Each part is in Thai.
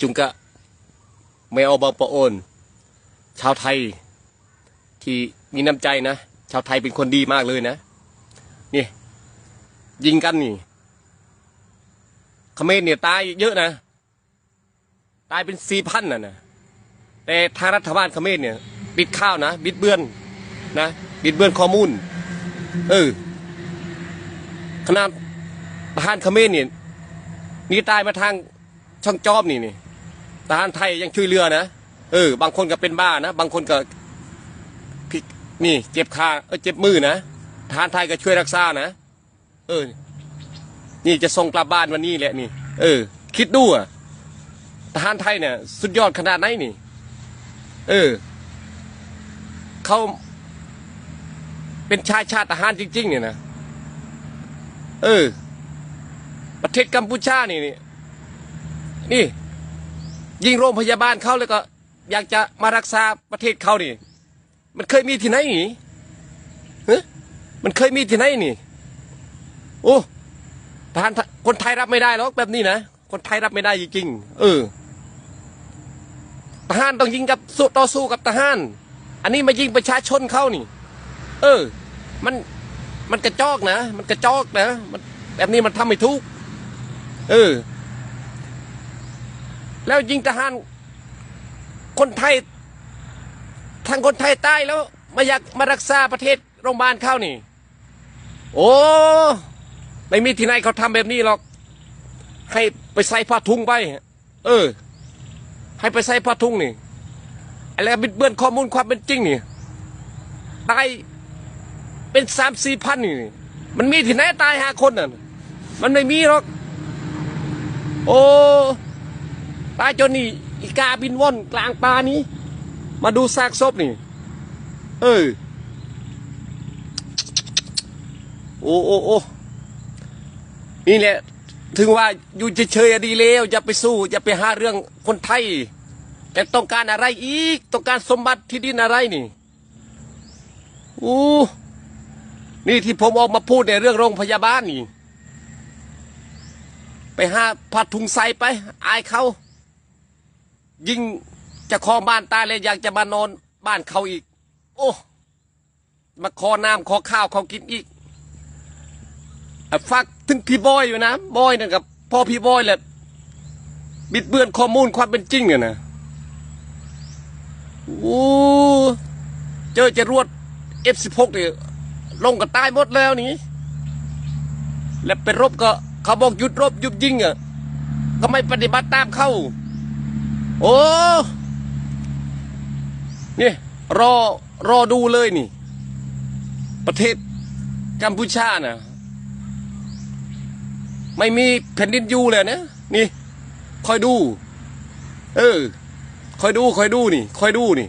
จุงกะไม่เอาบอปะโอน ชาวไทย ที่มีน้ำใจนะ ชาวไทยเป็นคนดีมากเลยนะ นี่ ยิงกันนี่เขมรเนี่ยตายเยอะนะ ตายเป็นสี่พันน่ะนะแต่ทางรัฐบาลเขมรเนี่ย บิดข้าวนะ บิดเบือนนะ บิดเบือนข้อมูล เออขนาดทหารเขมรเนี่ยนี่ตายมาทาง ช่องจอมนี่นี่ทหารไทยยังช่วยเหลือนะเออบางคนก็เป็นบ้านะบางคนก็พิกนี่ เจ็บขาเออเจ็บมือนะทหารไทยก็ช่วยรักษานะเออ นี่จะส่งกลับบ้านวันนี้แหละนี่ เออ คิดดูอะทหารไทยเนี่ย สุดยอดขนาดไหนนี่ เออเขาเป็นชายชาติทหารจริง ๆ เนี่ยนะ เออ ประเทศกัมพูชานี่นี่ นี่ ยิงโรงพยาบาลเขาแล้วก็ อยากจะมารักษาประเทศเขานี่ มันเคยมีที่ไหนนี่ฮะมันเคยมีที่ไหนนี่ โอ้ทหารคนไทยรับไม่ได้หรอกแบบนี้นะ คนไทยรับไม่ได้จริงๆเออทหารต้องยิงกับสู้ต่อสู้กับทหาร อันนี้มายิงประชาชนเขานี่ เออ มัน มันกระจอกนะ มันกระจอกนะ มันแบบนี้มันทำไม่ถูก เออ แล้วยิงทหารคนไทยทางคนไทยใต้แล้วมาอยากมารักษาประเทศโรงพยาบาลเข้านี่ โอ้ไม่มีที่ไหนเขาทำแบบนี้หรอก ให้ไปใส่ผ้าถุงไป เออ ให้ไปใส่ผ้าถุงนี่อะไรบิดเบือนข้อมูลความเป็นจริงนี่ตายเป็นสามสี่พันนี่ มันมีที่ไหนตายห้าคนน่ะ มันไม่มีหรอก โอ้ ตาจนนี่อีกาบินว่อนกลางป่านี้ มาดูซากศพนี่ เออ โอ้โอ้โอ้นี่แหละ ถึงว่าอยู่เฉยๆดีแล้วอย่าไปสู้อย่าไปหาเรื่องคนไทย แต่ต้องการอะไรอีก ต้องการสมบัติที่ดินอะไรนี่อู้นี่ที่ผมออกมาพูดในเรื่องโรงพยาบาลนี่ ไปหาผัดถุงใส่ไป อายเขา ยิ่งจะคองบ้านตายเลยอยากจะมานอนบ้านเขาอีก โอ้มาขอน้ำขอข้าวเขากินอีกอะฝากถึงพี่บอยอยู่นะบอยนั่นกับพ่อพี่บอยแหละบิดเบือนข้อมูลความเป็นจริงอะนะโอ้เจอจะรวด F16 เนี่ยลงก็ตายหมดแล้วนี่แล้วไปรบก็เขาบอกหยุดรบหยุดยิงอะก็ไม่ปฏิบัติตามเขา โอ้นี่รอรอดูเลยนี่ ประเทศกัมพูชาน่ะ ไม่มีแผ่นดินอยู่เลยนะนี่คอยดู เออคอยดูคอยดูนี่คอยดูนี่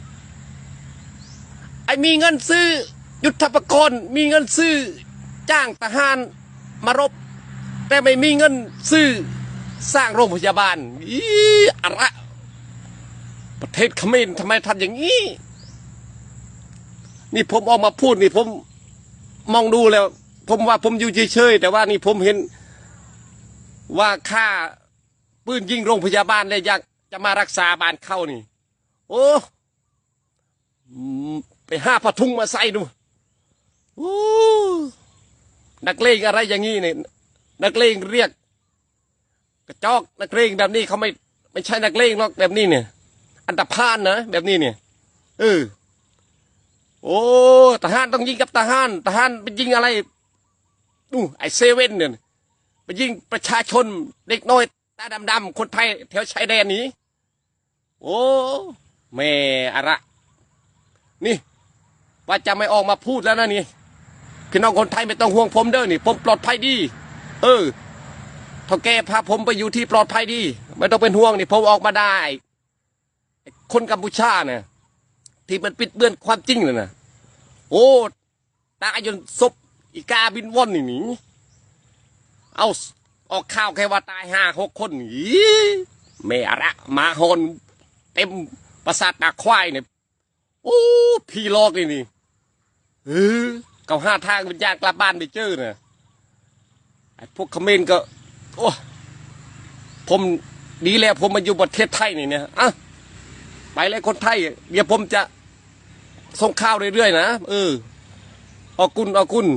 ไอมีเงินซื้อ ยุทธปกรณ์มีเงินซื้อ จ้างทหารมารบ แต่ไม่มีเงินซื้อสร้างโรงพยาบาลอีอะไร ประเทศเขมรทำไมทำอย่างนี้ นี่ผมออกมาพูดนี่ผมมองดูแล้ว ผมว่าผมอยู่เฉยๆแต่ว่านี่ผมเห็น ว่าค่าปืนยิงโรงพยาบาลเลยอยากจะมารักษาบ้านเข้านี่ โอ้ไปห้าผาทุงมาใส่ดูโอ้นักเลงอะไรอย่างนี้เนี่ยนักเลงเรียก กระจอกนักเลงแบบนี้เขาไม่ไม่ใช่นักเลงหรอกแบบนี้เนี่ย อันตรพานนะแบบนี้เนี่ยเออโอ้ทหารต้องยิงกับทหารทหารไปยิงอะไรดูไอเซเว่นเนี่ยไปยิงประชาชนเด็กน้อยตาดำๆคนไทยแถวชายแดนนี้ โอ้แม่อะไรนี่ ว่าจะไม่ออกมาพูดแล้วนะนี่พี่น้องคนไทยไม่ต้องห่วงผมเด้อนี่ ผมปลอดภัยดี เออท่าแกพาผมไปอยู่ที่ปลอดภัยดี ไม่ต้องเป็นห่วงนี่ผมออกมาได้ คนกัมพูชาเนี่ยที่มันปิดเบือนความจริงเลยนะโอ้ตายจนศพอีกาบินว่อนนี่หนีเอาออกข่าวแค่ว่าตายห้าหกคนอีแม่ระมาหอนเต็มประสาทตาควายเนี่ยโอ้พี่ลอกนี่นี่เออเกาห้าทางเป็นญาติกลับบ้านไปเจอเนี่ยไอ้พวกเขมรก็โอ้ผมดีแล้วผมมาอยู่ประเทศไทยนี่เนี่ยอะ ไปเลยคนไทยเดี๋ยวผมจะส่งข้าวเรื่อยๆนะเออออกกุนออกกุน